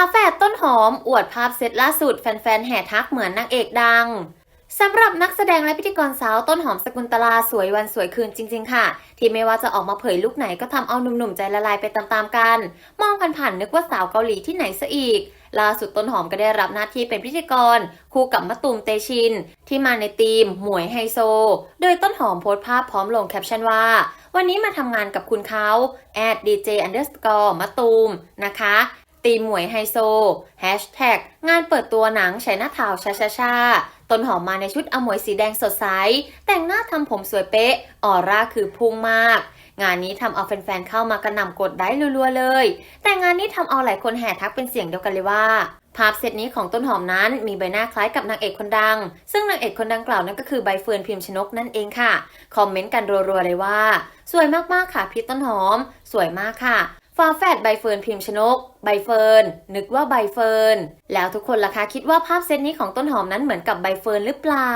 าแฝดต้นหอม อวดภาพเซตล่าสุด แฟนๆ แห่ทักเหมือนนางเอกดังสำหรับนักแสดงและพิธีกรสาวต้นหอมสกุลตลาสวยวันสวยคืนจริง ๆ ค่ะ ที่ไม่ว่าจะออกมาเผยลุกไหนก็ทำเอาหนุ่มๆ ใจละลายไปตามๆกัน มองผ่านๆนึกว่าสาวเกาหลีที่ไหนซะอีก ล่าสุดต้นหอมก็ได้รับหน้าที่เป็นพิธีกร คู่กับมะตูมเตชิน ที่มาในทีม หมวยไฮโซ โดยต้นหอมโพสต์ภาพพร้อมลงแคปชั่นว่า วันนี้มาทำงานกับคุณเขาแอดดีเจอันเดอร์สกอร์มะตูมนะคะ ตีมหมวยไฮโซแฮชแท็กงานเปิดตัวหนังใช้หน้าทาวชาชาชาต้นหอมมาในชุดอมวยสีแดงสดใส แต่งหน้าทำผมสวยเป๊ะ ออร่าคือพุ่งมาก งานนี้ทำเอาแฟนๆเข้ามากระหน่ำกดได้รัวๆเลย แต่งานนี้ทำเอาหลายคนแห่ทักเป็นเสียงเดียวกันเลยว่าภาพเซตนี้ของต้นหอมนั้นมีใบหน้าคล้ายกับนางเอกคนดัง ซึ่งนางเอกคนดังกล่าวนั่นก็คือใบเฟิร์นพิมพ์ชนกนั่นเองค่ะ คอมเมนต์กันรัวๆเลยว่า สวยมากๆค่ะพี่ต้นหอม สวยมากค่ะาแฝดใบเฟิร์นพิมพ์ชนก ใบเฟิร์นนึกว่าใบเฟิร์นแล้วทุกคนล่ะคะคิดว่าภาพเซตนี้ของต้นหอมนั้นเหมือนกับใบเฟิร์นหรือเปล่า